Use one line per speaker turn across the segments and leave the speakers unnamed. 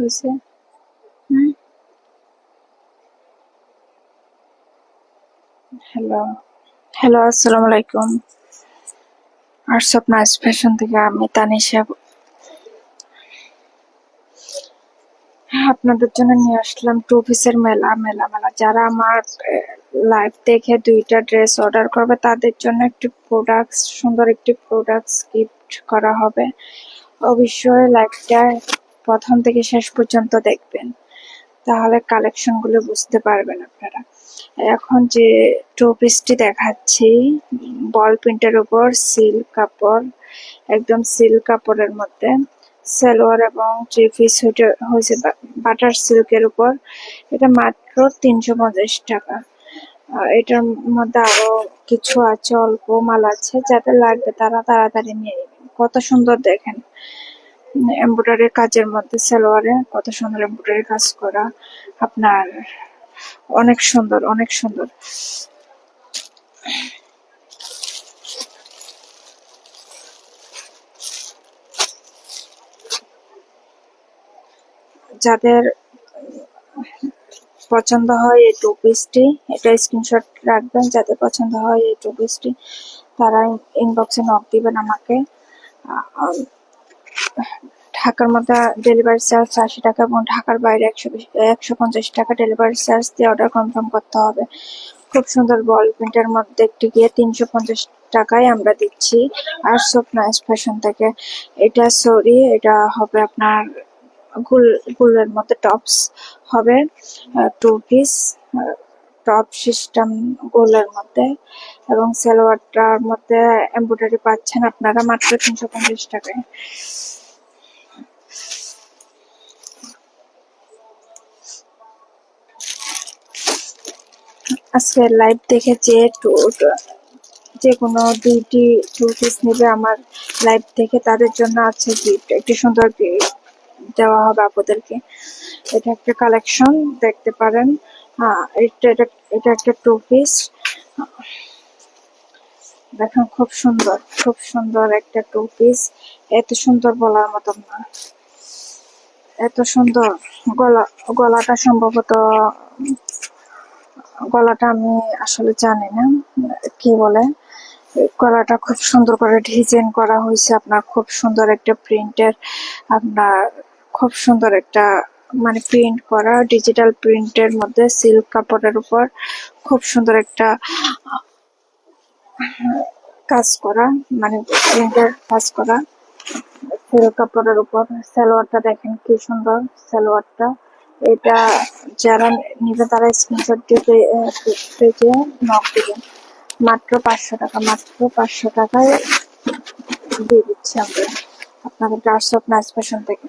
হয়েছে। Hello hello আসসালামু আলাইকুম। আর স্বপ্নাস ফ্যাশন থেকে আমি তানিশা আপনাদের জন্য নিয়ে আসলাম টু পিসের মেলা মেলা মেলা যারা আমার লাইভ দেখে দুইটা ড্রেস অর্ডার করবে, তাদের জন্য একটি প্রোডাক্টস সুন্দর একটি প্রোডাক্টস গিফট করা হবে। অবশ্যই লাইভটা প্রথম থেকে শেষ পর্যন্ত দেখবেন। তাহলে কালেকশনগুলো বুঝতে পারবেন আপনারা। এখন যে টু পিসটি দেখাচ্ছি বল প্রিন্টের উপর সিল্ক কাপড়, একদম সিল্ক কাপড়ের মধ্যে। সালোয়ার এবং থ্রি পিস হয়েছে বাটার সিল্কের উপর। এটা মাত্র তিনশো পঞ্চাশ টাকা। এটার মধ্যে আরও কিছু আছে, অল্প মাল আছে। যাদের লাগবে তারা তাড়াতাড়ি নিয়ে কত সুন্দর দেখেন। এমব্রয়ডারি কাজের মধ্যে সালোয়ারে কত সুন্দর এমব্রয়ডারি কাজ করা আপনার অনেক সুন্দর অনেক সুন্দর। যাদের পছন্দ হয় এই টু পিসটি এটা স্ক্রিনশট রাখবেন, যাদের পছন্দ হয় এই টু পিসটি তারা ইনবক্সে নক দিবেন আমাকে। ঢাকার মধ্যে ডেলিভারি চার্জ আশি টাকা এবং ঢাকার বাইরে একশো একশো পঞ্চাশ টাকা ডেলিভারি চার্জ দিয়ে অর্ডার কনফার্ম করতে হবে। খুব সুন্দর বল প্রিন্টের মধ্যে একটি গিয়ে তিনশো পঞ্চাশ টাকায় আমরা দিচ্ছি। আর নাইস ফ্যাশন থেকে। এটা সরি এটা হবে আপনার গুল, গুলের মধ্যে টপস হবে টু পিস টপ সিস্টেম গোলের মধ্যে এবং সালোয়ারটার মধ্যে এমব্রয়ডারি পাচ্ছেন আপনারা মাত্র তিনশো পঞ্চাশ টাকায়। আজকে লাইভ দেখে যে যে কোনো দুইটি টু পিস নেবে আমার লাইভ থেকে তাদের জন্য আছে গিফট একটি সুন্দর গিফট দেওয়া হবে আপনাদেরকে। এটা একটা কালেকশন দেখতে পারেন। আহ, এটা এটা এটা একটা টু পিস দেখেন খুব সুন্দর খুব সুন্দর একটা টু পিস এত সুন্দর বলার মতন না। এত সুন্দর গলা, গলাটা সম্ভবত, গলাটা আমি আসলে জানি না, কি বলে। গলাটা খুব সুন্দর করে ডিজাইন করা হয়েছে, আপনার খুব সুন্দর একটা প্রিন্টের, আপনার খুব সুন্দর একটা মানে প্রিন্ট করা, ডিজিটাল প্রিন্টের মধ্যে সিল্ক কাপড়ের উপর খুব সুন্দর একটা, কাজ করা মানে প্রিন্টের কাজ করা। সিল্ক কাপড়ের উপর। সালোয়ারটা দেখেন কি সুন্দর সালোয়ারটা। এটা যারা নিবে তারা স্ক্রিনশট দিয়ে পেজে নক দিবেন মাত্র পাঁচশো টাকা, মাত্র পাঁচশো টাকায় দিয়ে দিচ্ছি আমরা আপনাদের অফ নাচ ফ্যাশন থেকে।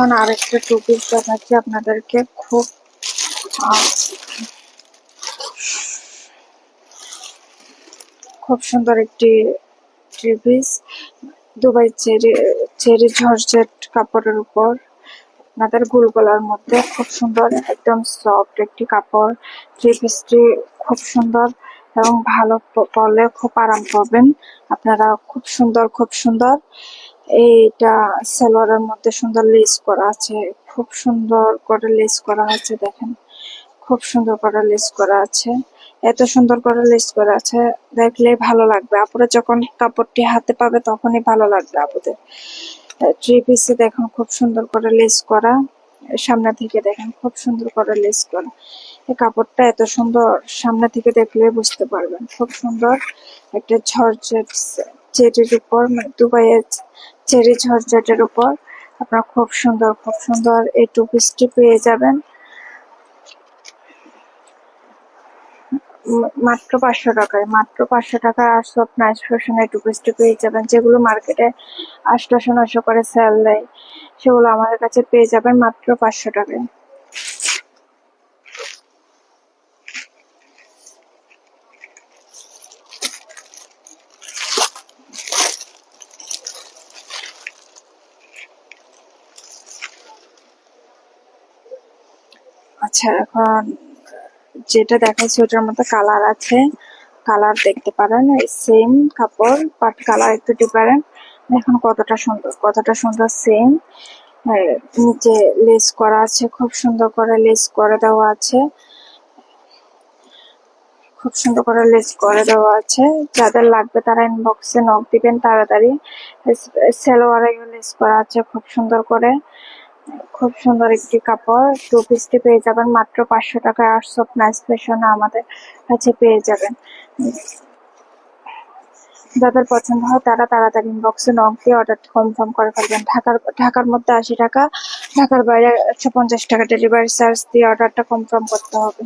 এখন আরেকটা টু পিস দেখাচ্ছি আপনাদেরকে। খুব খুব সুন্দর একটি three piece Dubai cherry cherry কাপড়ের উপর। আপনাদের গোল গলার মধ্যে খুব সুন্দর, একদম সফট একটি কাপড়। থ্রি খুব সুন্দর এবং ভালো পরলে খুব আরাম পাবেন। আপনারা খুব সুন্দর খুব সুন্দর। এইটা সালোয়ারের মধ্যে সুন্দর লেস করা আছে। খুব সুন্দর করে লেস করা আছে দেখেন। খুব সুন্দর করে লেস করা আছে। এত সুন্দর করে লেস করা আছে দেখলেই ভালো লাগবে। আপুরা যখন কাপড়টি হাতে পাবে, তখনই ভালো লাগবে আপুদের। থ্রি পিসে দেখুন, খুব সুন্দর করে লেস করা। সামনে থেকে দেখেন, খুব সুন্দর করে লেস করা। এই কাপড়টা এত সুন্দর, সামনে থেকে দেখলে বুঝতে পারবেন। খুব সুন্দর একটা ঝরঝট চেরির উপর মানে দুবাইয়ের চেরি ঝরঝটের উপর আপনার খুব সুন্দর খুব সুন্দর এই টু পিসটি পেয়ে যাবেন। মাত্র পাঁচশো টাকায়, মাত্র পাঁচশো টাকায় আটশো সব নাইস ফ্যাশনের টু পিসটি পেয়ে যাবেন, যেগুলো মার্কেটে আটশো নশো করে সেল দেয়, সেগুলো আমাদের কাছে পেয়ে যাবেন মাত্র পাঁচশো টাকায়। আচ্ছা এখন যেটা দেখাচ্ছি ওটার মধ্যে কালার আছে। কালার দেখতে পারেন সেম কাপড় বাট কালার একটু ডিফারেন্ট এখন কতটা সুন্দর কতটা সুন্দর সেম নিচে লেস করা আছে, খুব সুন্দর করে লেস করে দেওয়া আছে। খুব সুন্দর করে লেস করে দেওয়া আছে। যাদের লাগবে তারা ইনবক্সে নক দিবেন তাড়াতাড়ি। সেলোয়ারেও লেস করা আছে খুব সুন্দর করে। খুব সুন্দর একটি কাপড়। টু পিসটি পেয়ে যাবেন। মাত্র পাঁচশো টাকায় আটশো নাইস ফ্যাশনে আমাদের কাছে পেয়ে যাবেন। যাদের পছন্দ হয় তারা তাড়াতাড়ি ইনবক্সে নক দিয়ে অর্ডারটি কনফার্ম করে ফেলবেন। ঢাকার ঢাকার মধ্যে আশি টাকা, ঢাকার বাইরে একশো পঞ্চাশ টাকা ডেলিভারি চার্জ দিয়ে অর্ডারটা কনফার্ম করতে হবে।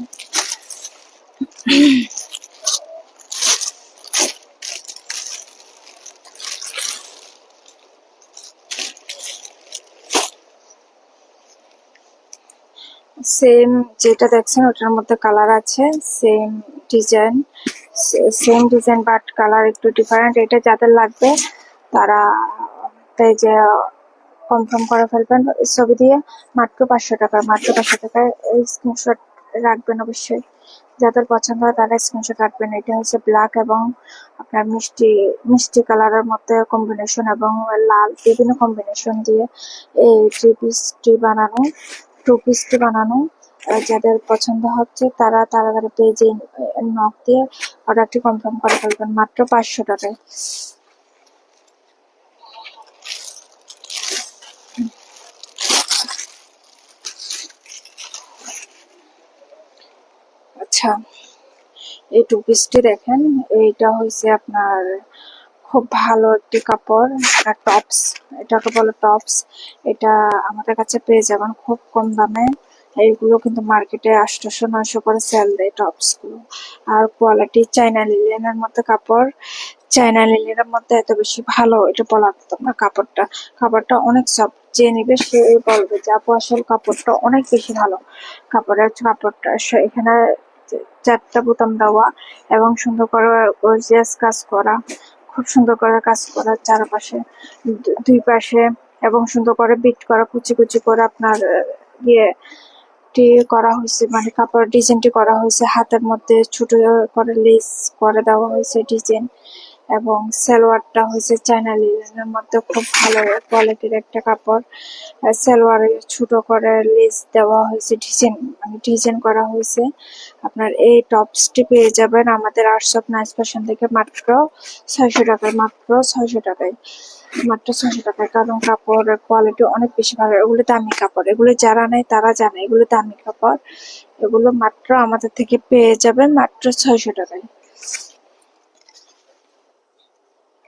সেম যেটা দেখছেন, ওটার মধ্যে কালার আছে, same design same design but colour একটু ডিফারেন্ট এটা যাদের লাগবে, তারা পেজে কনফার্ম করে ফেলবেন। ছবি দিয়ে মাত্র পাঁচশো টাকা, মাত্র পাঁচশো টাকায় স্ক্রিনশট রাখবেন অবশ্যই। যাদের পছন্দ হয় তারা স্ক্রিনশট রাখবেন। এটা হচ্ছে ব্ল্যাক এবং আপনার মিষ্টি মিষ্টি কালারের মধ্যে কম্বিনেশন এবং লাল, বিভিন্ন কম্বিনেশন দিয়ে এই থ্রি পিসটি বানানো। টু পিসটি বানানো যাদের পছন্দ হচ্ছে তারা তাড়াতাড়ি পেজে নক দিয়ে অর্ডারটি কনফার্ম করে ফেলবেন, মাত্র পাঁচশো টাকায়। আচ্ছা এই টু পিসটি দেখেন, এইটা হয়েছে আপনার খুব ভালো একটি কাপড়, আর টপস এটাকে বলে টপস এটা আমাদের কাছে পেয়ে যাবেন খুব কম দামে। এইগুলো কিন্তু মার্কেটে আটশোশো নয়শো করে সেল দেয় টপসগুলো। আর কোয়ালিটি চাইনা লিলেনের মধ্যে কাপড় চাইনা লিলেনের মধ্যে এত বেশি ভালো, এটা বলার মতো না কাপড়টা। কাপড়টা অনেক সফট যে নিবে সে বলবে যে, আপু, আসল কাপড়টা অনেক বেশি ভালো। কাপড়ের কাপড়টা এখানে চারটা বোতাম দেওয়া এবং সুন্দর করে কাজ করা। খুব সুন্দর করে কাজ করা চারপাশে দুই পাশে, এবং সুন্দর করে বিট করা, কুচি কুচি করে আপনার ইয়ে টি করা হয়েছে মানে কাপড় ডিজাইনটি করা হয়েছে, হাতের মধ্যে ছোট করে লেস করে দেওয়া হয়েছে ডিজাইন এবং সালোয়ারটা হয়েছে চায়না লিলেনের মধ্যে খুব ভালো কোয়ালিটির একটা কাপড়। সালোয়ারে ছোট করে লেস দেওয়া হয়েছে ডিজাইন মানে ডিজাইন করা হয়েছে। আপনার এই টপসটি পেয়ে যাবেন আমাদের আর্টস অফ নাইস ফ্যাশন থেকে মাত্র ছয়শো টাকায়, মাত্র ছয়শো টাকায়, মাত্র ছয়শো টাকায়। কারণ কাপড়ের কোয়ালিটি অনেক বেশি ভালো। এগুলো দামি কাপড়। এগুলো যারা নেয় তারা জানে এগুলো দামি কাপড়। এগুলো মাত্র আমাদের থেকে পেয়ে যাবেন মাত্র ছয়শো টাকায়।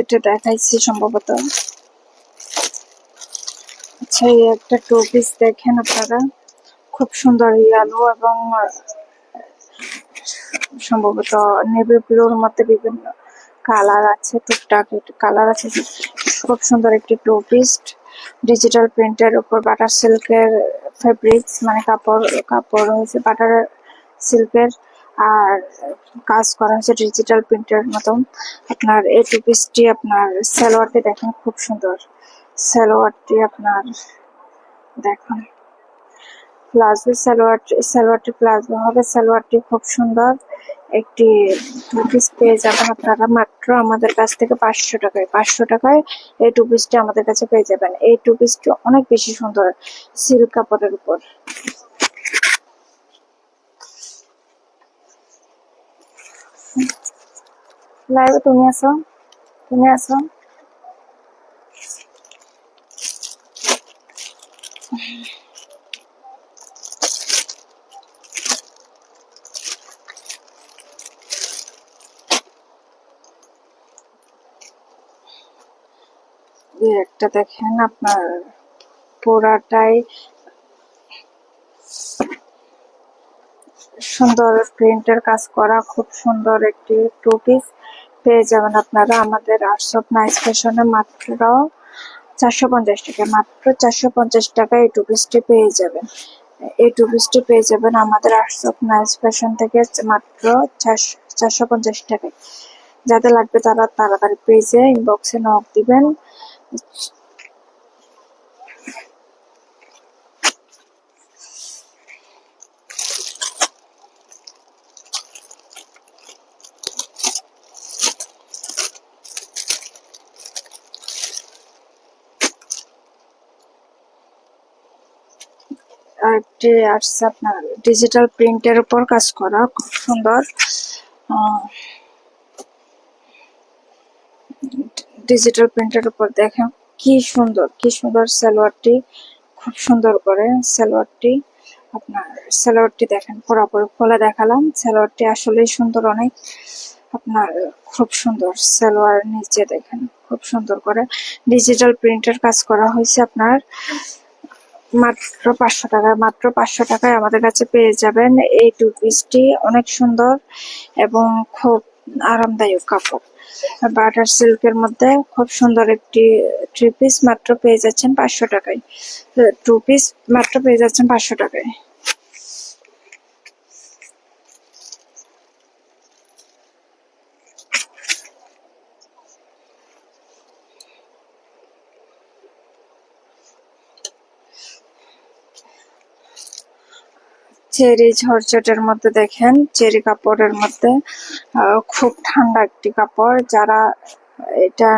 এটা দেখাইছি সম্ভবত। আচ্ছা এই একটা টু পিস দেখেন আপনারা। খুব সুন্দর ইয়ালো এবং, সম্ভবত নেভি ব্লুর মধ্যে বিভিন্ন কালার আছে, টুকটাক কালার আছে। খুব সুন্দর একটি টু পিস, ডিজিটাল প্রিন্টের উপর বাটার সিল্কের ফেব্রিক্স মানে কাপড় কাপড় হয়েছে, বাটার সিল্কের। আর কাজ করা হয়েছে ডিজিটাল প্রিন্টের মতন। আপনার এই টু পিসটি আপনার সালোয়ারটি দেখেন, খুব সুন্দর। সালোয়ারটি আপনার দেখুন। প্লাজো সালোয়ার সালোয়ারটি প্লাজো হবে সালোয়ারটি খুব সুন্দর। একটি টু পিস পেয়ে যাবেন আপনারা মাত্র আমাদের কাছ থেকে পাঁচশো টাকায়। পাঁচশো টাকায় এই টু পিসটি আমাদের কাছে পেয়ে যাবেন। এই টু পিসটি অনেক বেশি সুন্দর সিল্ক কাপড়ের উপর। লাইভে তুমি আসো তুমি আসো একটা দেখেন আপনার পুরাটাই সুন্দর প্রিন্টের কাজ করা, খুব সুন্দর একটি টু পিস পেয়ে যাবেন আপনারা। আমাদের অফ নাইস ফ্যাশনে মাত্র চারশো পঞ্চাশ টাকা, মাত্র চারশো পঞ্চাশ টাকা এই টু পিসটি পেয়ে যাবেন। এই টু পিসটি পেয়ে যাবেন আমাদের অফ নাইস ফ্যাশন থেকে মাত্র চারশো চারশো পঞ্চাশ টাকায়। যাদের লাগবে তারা তাড়াতাড়ি পেজে ইনবক্সে নক দিবেন। আপনার ডিজিটাল প্রিন্টের উপর কাজ করা, খুব সুন্দর। ডিজিটাল প্রিন্টের উপর দেখেন, কি সুন্দর কি সুন্দর সালোয়ারটি, খুব সুন্দর করে সালোয়ারটি, আপনার সালোয়ারটি দেখেন, পুরোপুরি খোলা দেখালাম। সালোয়ারটি আসলেই সুন্দর, অনেক আপনার খুব সুন্দর সালোয়ার নিচে দেখেন, খুব সুন্দর করে ডিজিটাল প্রিন্টের কাজ করা হয়েছে আপনার। মাত্র পাঁচশো টাকায় মাত্র পাঁচশো টাকায় আমাদের কাছে পেয়ে যাবেন এই টু। পিসটি অনেক সুন্দর এবং খুব আরামদায়ক কাপড়। বাটার সিল্কের মধ্যে খুব সুন্দর একটি থ্রি পিস মাত্র পেয়ে যাচ্ছেন পাঁচশো টাকায়। টু পিস মাত্র পেয়ে যাচ্ছেন পাঁচশো টাকায়। চেরি ঝরঝটের মধ্যে দেখেন, চেরি কাপড়ের মধ্যে খুব ঠান্ডা একটি কাপড়। যারা এটা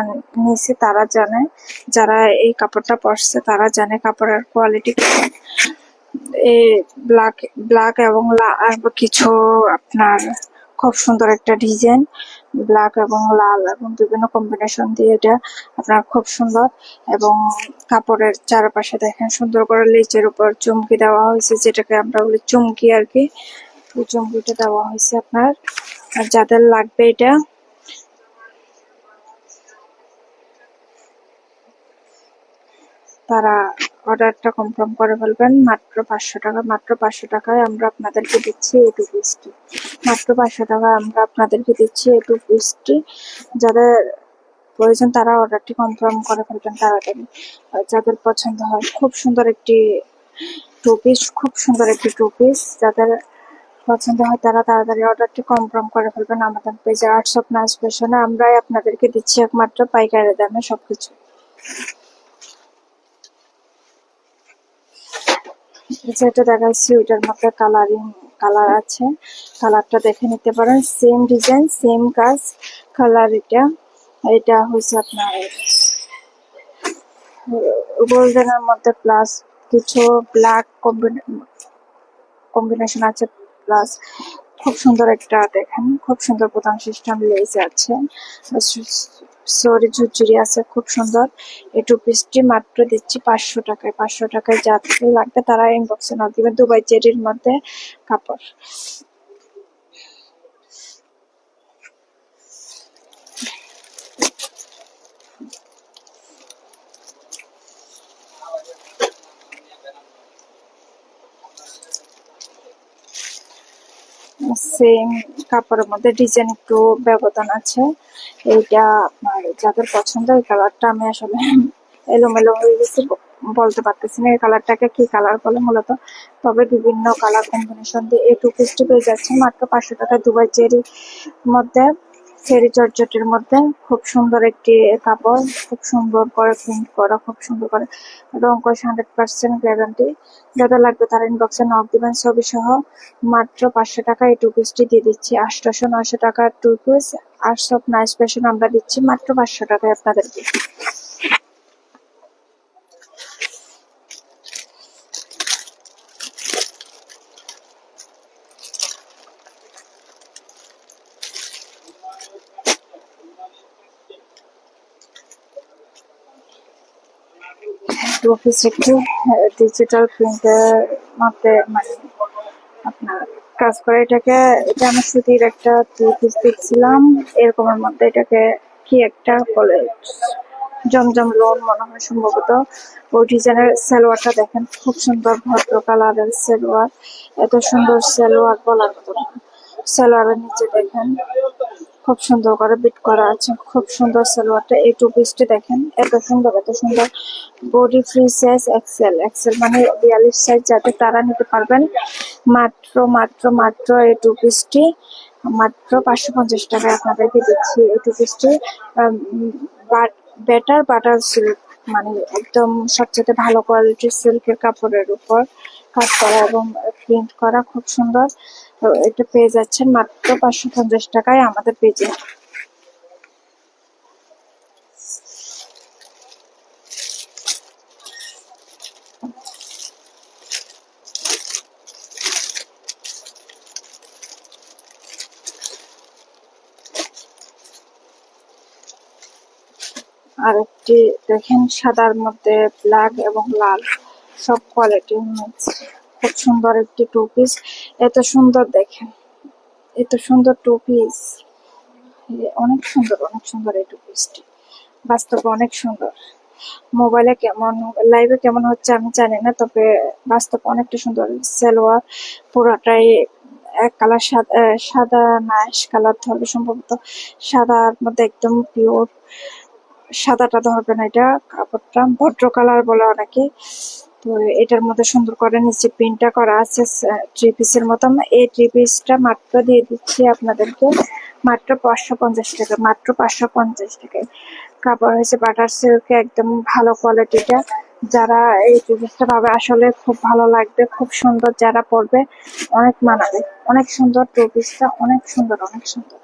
নিছে তারা জানে, যারা এই কাপড়টা পরছে তারা জানে কাপড়ের কোয়ালিটি এই ব্ল্যাক ব্ল্যাক এবং কিছু আপনার খুব সুন্দর একটা ডিজাইন, ব্ল্যাক এবং লাল এবং বিভিন্ন কম্বিনেশন দিয়ে এটা আপনার খুব সুন্দর এবং কাপড়ের চারপাশে দেখেন সুন্দর করে লেচের উপর চুমকি দেওয়া হয়েছে, যেটাকে আমরা বলি চুমকি আর কি। চুমকিটা দেওয়া হয়েছে আপনার। আর যাদের লাগবে এটা তারা অর্ডারটা কনফার্ম করে ফেলবেন। মাত্র পাঁচশো টাকা, মাত্র পাঁচশো টাকায় আমরা আপনাদেরকে দিচ্ছি এই টু পিসটি মাত্র পাঁচশো টাকায় আমরা আপনাদেরকে দিচ্ছি এই টু পিসটি যাদের প্রয়োজন তারা অর্ডারটি কনফার্ম করে ফেলবেন তাড়াতাড়ি। যাদের পছন্দ হয়, খুব সুন্দর একটি টু পিস খুব সুন্দর একটি টু পিস যাদের পছন্দ হয় তারা তাড়াতাড়ি অর্ডারটি কনফার্ম করে ফেলবেন আমাদের পেজে আর্টস অফ নাইস ফ্যাশনে আমরাই আপনাদেরকে দিচ্ছি একমাত্র পাইকারি দামে সবকিছু। যেটা দেখাচ্ছি ওইটার মধ্যে কালারিং কালার আছে। কালারটা দেখে নিতে পারেন। সেম ডিজাইন সেম কাজ কালার এটা। এটা হচ্ছে আপনার গোল্ডেনের মধ্যে প্লাস কিছু ব্ল্যাক কম্বিনেশন আছে প্লাস খুব সুন্দর একটা দেখেন। খুব সুন্দর বোতাম সিস্টেম লেস আছে। সরি ঝুরঝুরি আছে, খুব সুন্দর। এই টু পিসটি মাত্র দিচ্ছি, পাঁচশো টাকায় পাঁচশো টাকায় যা লাগবে তারা ইনবক্সে নক দিবেন দুবাই চেরির মধ্যে কাপড়। সেম কাপড়ের মধ্যে ডিজাইন একটু ব্যবধান আছে। এইটা আপনার যাদের পছন্দ, এই কালারটা আমি আসলে এলোমেলো হয়ে গেছে, বলতে পারতেছি না এই কালারটাকে কি কালার বলে মূলত। তবে বিভিন্ন কালার কম্বিনেশন দিয়ে এই টু পেয়ে যাচ্ছে। মাত্র পাঁচশো টাকা দুবাই চেরি মধ্যে। চেরি চটচটের মধ্যে খুব সুন্দর একটি কাপড়, খুব সুন্দর করে প্রিন্ট করা, খুব সুন্দর করে রং কষ হান্ড্রেড পার্সেন্ট গ্যারান্টি যাদের লাগবে তারা ইনবক্সে নক দিবেন ছবি সহ মাত্র পাঁচশো টাকা এই টু পিসটি দিয়ে দিচ্ছি। আটশোশো নয়শো টাকার টু পিস আর সব নাইস পেশন আমরা দিচ্ছি মাত্র পাঁচশো টাকায় আপনাদেরকে। পিস একটু ডিজিটাল প্রিন্টের মধ্যে মানে আপনার কাজ করে। এটাকে, এটা একটা টু পিস দেখছিলাম। এরকমের মধ্যে এটাকে কি একটা বলে, জমজম লোন মনে হয় সম্ভবত। ওই ডিজাইনের সালোয়ারটা দেখেন, খুব সুন্দর ভদ্র কালারের সালোয়ার। এত সুন্দর সালোয়ার বলার মতো সালোয়ারের নিচে দেখেন খুব সুন্দর করে বিট করা আছে। খুব সুন্দর সালোয়ারটা। এই টু পিসটি দেখেন, এত সুন্দর এত সুন্দর। Body free size XL XL মানে বিয়াল্লিশ সাইজ যাতে তারা নিতে পারবেন। মাত্র মাত্র মাত্র এই টু পিসটি মাত্র পাঁচশো পঞ্চাশ টাকায় আপনাদেরকে দিচ্ছি এই টু। পিসটি বেটার বাটার সিল্ক মানে একদম সবচেয়ে ভালো কোয়ালিটির সিল্কের কাপড়ের উপর। কাজ করা এবং প্রিন্ট করা খুব সুন্দর। এটা পেয়ে যাচ্ছেন মাত্র পাঁচশো পঞ্চাশ টাকায় আমাদের পেজে আর একটি দেখেন, সাদার মধ্যে ব্ল্যাক এবং লাল, সব কোয়ালিটি মিক্স খুব সুন্দর একটি টু পিস এত সুন্দর দেখেন, এত সুন্দর টু পিস অনেক সুন্দর অনেক সুন্দর এই টু। পিসটি বাস্তবে অনেক সুন্দর। মোবাইলে কেমন লাইভে কেমন হচ্ছে আমি জানি না, তবে বাস্তব অনেকটা সুন্দর। সালোয়ার পুরাটাই এক কালার সাদা সাদা নাইস কালার ধরবে সম্ভবত। সাদার মধ্যে একদম পিওর সাদাটা ধরবে না এটা, কাপড়টা ভদ্র কালার বলে অনেকে। তো এটার মধ্যে সুন্দর করে নিচে প্রিন্টটা করা আছে থ্রি পিসের মতন এই থ্রি পিসটা মাত্র দিয়ে দিচ্ছি আপনাদেরকে। মাত্র পাঁচশো পঞ্চাশ টাকা, মাত্র পাঁচশো পঞ্চাশ টাকায়। কাপড় হয়েছে বাটার সিল্কে একদম ভালো কোয়ালিটিটা যারা এই থ্রি পিসটা পাবে, আসলে খুব ভালো লাগবে, খুব সুন্দর যারা পরবে, অনেক মানাবে। অনেক সুন্দর টু পিসটা অনেক সুন্দর অনেক সুন্দর।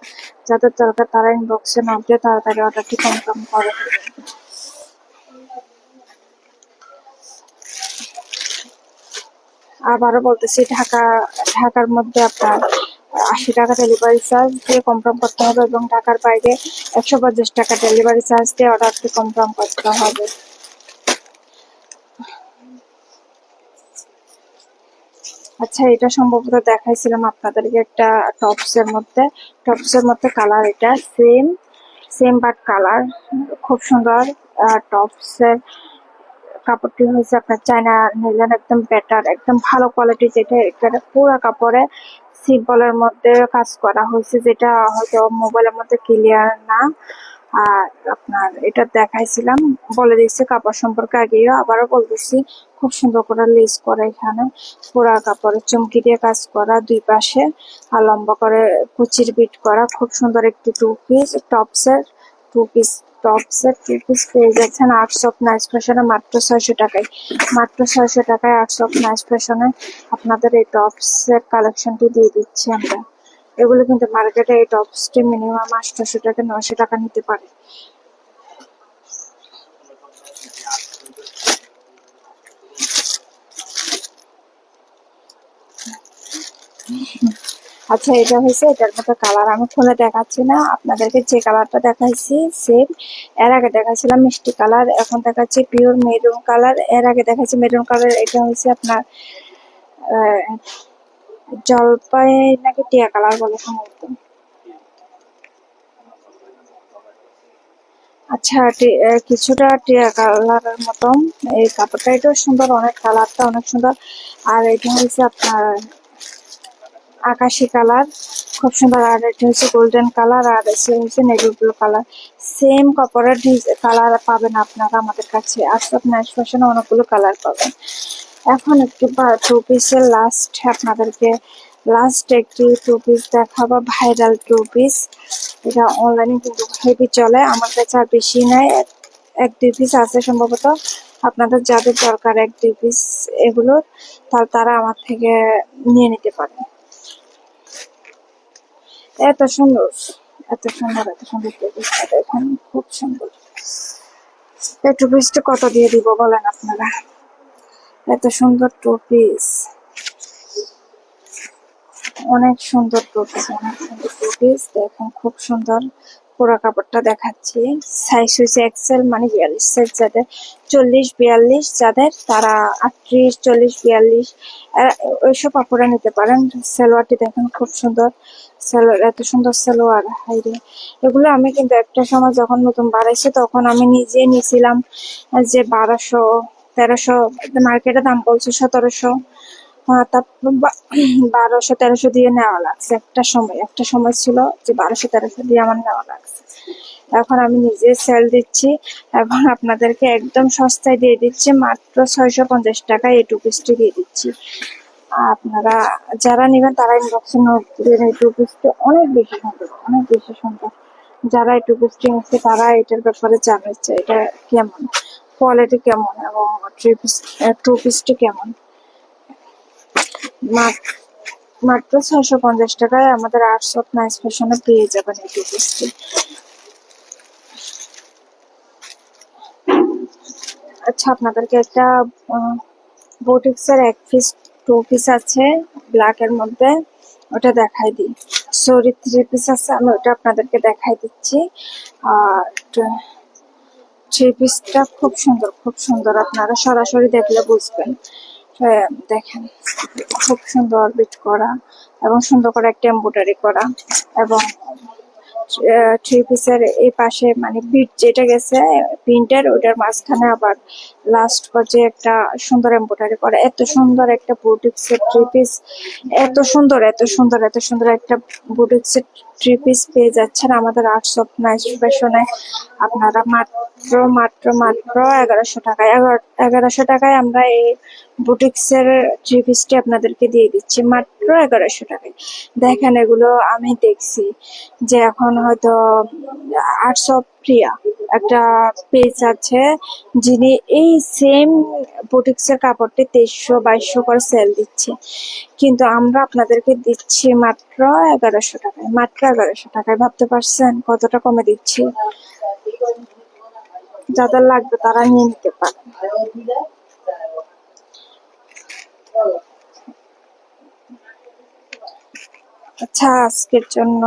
যাদের দরকার তারা ইনবক্সে দিয়ে তাড়াতাড়ি অর্ডারটি কনফার্ম করে আবারও বলতেছি, ঢাকা, ঢাকার মধ্যে আপনার আশি টাকা ডেলিভারি চার্জ দিয়ে কনফার্ম করতে হবে এবং ঢাকার বাইরে একশো পঞ্চাশ টাকা ডেলিভারি চার্জ দিয়ে অর্ডারটি কনফার্ম করতে হবে। আচ্ছা এটা সম্ভবত দেখাইছিলাম আপনাদেরকে একটা টপসের মধ্যে। টপসের মধ্যে কালার এটা সেম সেম বাট কালার খুব সুন্দর টপস এর কাপড়টি হয়েছে আপনার চায়না নিলেন একদম বেটার একদম ভালো কোয়ালিটি যেটা এটা পুরো কাপড়ে সিম্পলের মধ্যে কাজ করা হয়েছে, যেটা হয়তো মোবাইলের মধ্যে ক্লিয়ার না। আর আপনার এটা দেখাইছিলাম, বলে দিচ্ছি কাপড় সম্পর্কে আগেও, আবারও বলতেছি খুব সুন্দর করে লেস করা এখানে। পোড়া কাপড়ে চুমকি দিয়ে কাজ করা, দুই পাশে, আর লম্বা করে কুচির বিট করা, খুব সুন্দর একটি টু পিস টপসের টু পিস টপসের টু পিস পেয়ে যাচ্ছেন আর্টস অফ নাইস ফ্যাশনে মাত্র ছয়শো টাকায়। মাত্র ছয়শো টাকায় আর্টস অফ নাইস ফ্যাশনে আপনাদের এই টপসের কালেকশনটি দিয়ে দিচ্ছি আমরা। এগুলো কিন্তু মার্কেটে এই টপসটি মিনিমাম আটশোশো টাকা নশো টাকা নিতে পারে। আচ্ছা এটা হয়েছে, এটার মতো কালার আমি খুলে দেখাচ্ছি না। আপনাদেরকে যে কালারটা দেখাইছি সেম এর আগে দেখাচ্ছিলাম মিষ্টি কালার এখন দেখাচ্ছি পিওর মেরুন কালারের আগে দেখাচ্ছি মেরুন কালার এটা হয়েছে আপনার জলপাই নাকি টিয়া কালার বলে সম্ভবত। আচ্ছা কিছুটা টিয়া কালারের মতন। এই কাপড়টা এটাও সুন্দর, অনেক কালারটা অনেক সুন্দর। আর এটা হচ্ছে আপনার আকাশি কালার, খুব সুন্দর আর এটা হচ্ছে গোল্ডেন কালার আর এসে হচ্ছে নেভি ব্লু কালার। সেম কাপড়ের কালার পাবেন আপনারা আমাদের কাছে। আজকে ন্যাশ ফ্যাশনে অনেকগুলো কালার পাবেন। এখন একটি টু পিসের লাস্ট আপনাদেরকে লাস্ট একটি টু পিস দেখাবো ভাইরাল টু পিস এটা অনলাইনে কিন্তু হেভি চলে, আমার কাছে আর বেশি নাই। এক- দুই পিস আছে সম্ভবত। আপনাদের যাদের দরকার এক দুই পিস এগুলো তারা আমার থেকে নিয়ে নিতে পারে এত সুন্দর এত সুন্দর এত সুন্দর টু পিসটা দেখেন খুব সুন্দর। টু পিসটা কত দিয়ে দিব বলেন আপনারা? এত সুন্দর টু পিস। অনেক সুন্দর টু পিস, অনেক সুন্দর টু পিস, দেখেন, খুব সুন্দর। পুরো কাপড়টা দেখাচ্ছি। সাইজ হয়েছে এক্সেল মানে বিয়াল্লিশ সাইজ যাদের চল্লিশ, বিয়াল্লিশ, যাদের তারা আটত্রিশ, চল্লিশ, বিয়াল্লিশ ওইসব কাপড়ে নিতে পারেন। সালোয়ারটি দেখেন খুব সুন্দর। সালোয়ার, এত সুন্দর সালোয়ার, হাইরে। এগুলো আমি কিন্তু একটা সময় যখন নতুন বাড়াইছে তখন আমি নিজে নিয়েছিলাম যে বারোশো, তেরোশো মার্কেটে দাম বলছে সতেরোশো। বারোশো তেরোশো দিয়ে নেওয়া লাগছে। একটা সময় একটা সময় ছিল যে বারোশো তেরোশো দিয়ে আমার নেওয়া লাগছে। এখন আমি নিজে সেল দিচ্ছি। এখন আপনাদেরকে একদম সস্তায় দিয়ে দিচ্ছি। মাত্র ছয়শো পঞ্চাশ টাকায় এই টু পিসটি দিয়ে দিচ্ছি। আপনারা যারা নেবেন তারা ইনবক্সে নোট দিবেন এই টু পিসটি অনেক বেশি সুন্দর, অনেক বেশি সুন্দর। যারা এই টু পিসটি নিচ্ছে তারা এটার ব্যাপারে জানাচ্ছে এটা কেমন? কোয়ালিটি কেমন এবং টু পিসটি কেমন? মাত্র ছয়শো পঞ্চাশ টাকায় আমাদের আর্টস অফ নাইস ফ্যাশনে পেয়ে যাবেন এই টু আচ্ছা আপনাদেরকে একটা বুটিক্সের এক পিস টু পিস আছে ব্ল্যাক এর মধ্যে, ওটা দেখাই দিই। সরি থ্রি পিস আছে, আমি ওটা আপনাদেরকে দেখাই দিচ্ছি। আর থ্রি পিসটা খুব সুন্দর খুব সুন্দর, আপনারা সরাসরি দেখলে বুঝবেন। দেখেন খুব সুন্দর বিট করা এবং সুন্দর করে একটা এম্ব্রয়ডারি করা এবং থ্রি পিসের এই পাশে মানে বিট যেটা গেছে প্রিন্টের ওটার মাঝখানে আবার লাস্ট পর্যায়ে একটা সুন্দর এম্ব্রয়ডারি করা, এত সুন্দর একটা বুটিক্সের থ্রি পিস এত সুন্দর এত সুন্দর এত সুন্দর একটা বুটিক্সের থ্রি পিস পেয়ে যাচ্ছেন আমাদের আর্টস অফ নাইস ফ্যাশনে আপনারা মাত্র মাত্র মাত্র এগারোশো টাকায়, এগারো- এগারোশো টাকায় আমরা এই বুটিক্সের থ্রি পিসটি আপনাদেরকে দিয়ে দিচ্ছি। মাত্র এগারোশো টাকায়। দেখেন এগুলো আমি দেখছি যে এখন হয়তো আর্টস অফ প্রিয়া একটা পেজ আছে যিনি এই সেম বুটিক্সের কাপড়টি তেইশশো বাইশশো করে সেল দিচ্ছে। কিন্তু আমরা আপনাদেরকে দিচ্ছি মাত্র এগারোশো টাকায়। মাত্র এগারোশো টাকায়, ভাবতে পারছেন কতটা কমে দিচ্ছি? যাদের লাগবে তারা নিয়ে নিতে পারেন আচ্ছা আজকের জন্য।